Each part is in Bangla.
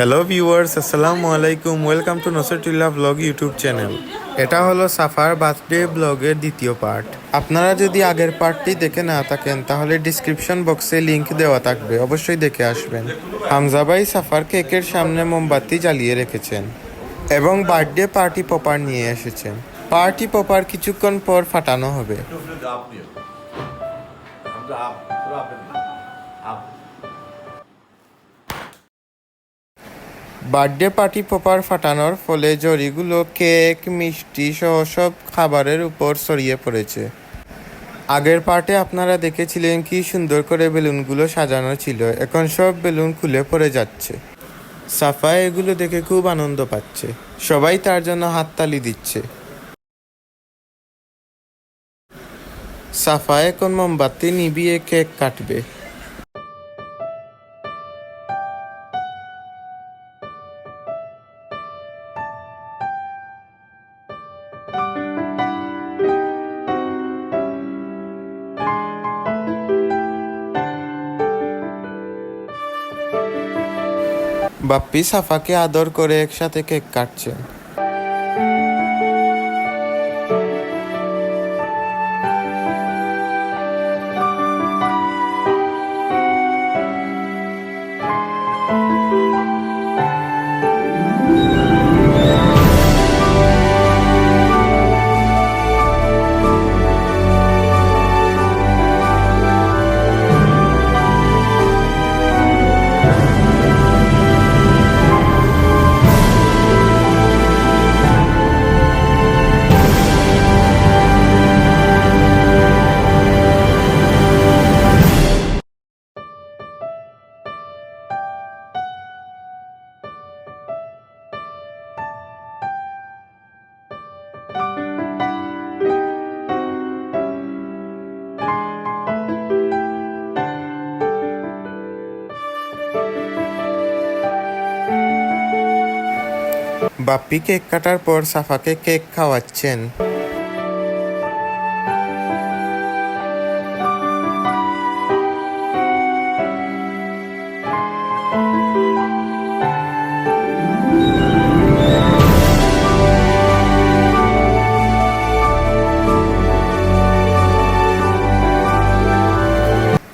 হ্যালো ভিউয়ার্স আসসালামু আলাইকুম welcome to Nasratullah blog YouTube channel এটা হলো সাফার বার্থডে ব্লগের দ্বিতীয় পার্ট আপনারা যদি আগের পার্টটি দেখে না থাকেন, তাহলে ডিসক্রিপশন বক্সে লিংক দেওয়া থাকবে। অবশ্যই দেখে আসবেন। হামজা ভাই সাফার কেকের সামনে মোমবাতি জ্বালিয়ে রেখেছেন এবং বার্থডে পার্টি পপার নিয়ে এসেছেন। পার্টি পপার কিছুক্ষণ পর ফাটানো হবে। বার্থডে পার্টি পপার ফাটানোর ফলে জরিগুলো কেক, মিষ্টি সহ সব খাবারের উপর ছড়িয়ে পড়েছে। আগের পার্টে আপনারা দেখেছিলেন কি সুন্দর করে বেলুনগুলো সাজানো ছিল। এখন সব বেলুন খুলে পড়ে যাচ্ছে। সাফা এগুলো দেখে খুব আনন্দ পাচ্ছে। সবাই তার জন্য হাততালি দিচ্ছে। সাফা এখন মোমবাতি নিবিয়ে কেক কাটবে। বাপ্পি সাফাকে আদর করে একসাথে কেক কাটছেন। বাপ্পি কেক কাটার পর সাফাকে কেক খাওয়াচ্ছেন।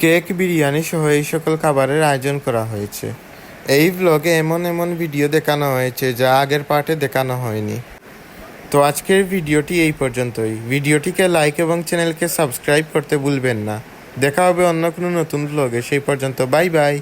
কেক, বিরিয়ানি সহ এই সকল খাবারের আয়োজন করা হয়েছে। এই ব্লগে এমন এমন ভিডিও দেখানো হয়েছে যা আগের পার্টে দেখানো হয়নি। তো আজকের ভিডিওটি এই পর্যন্তই। ভিডিওটিকে লাইক এবং চ্যানেলকে সাবস্ক্রাইব করতে ভুলবেন না। দেখা হবে অন্য কোনো নতুন ব্লগে সেই পর্যন্ত বাই বাই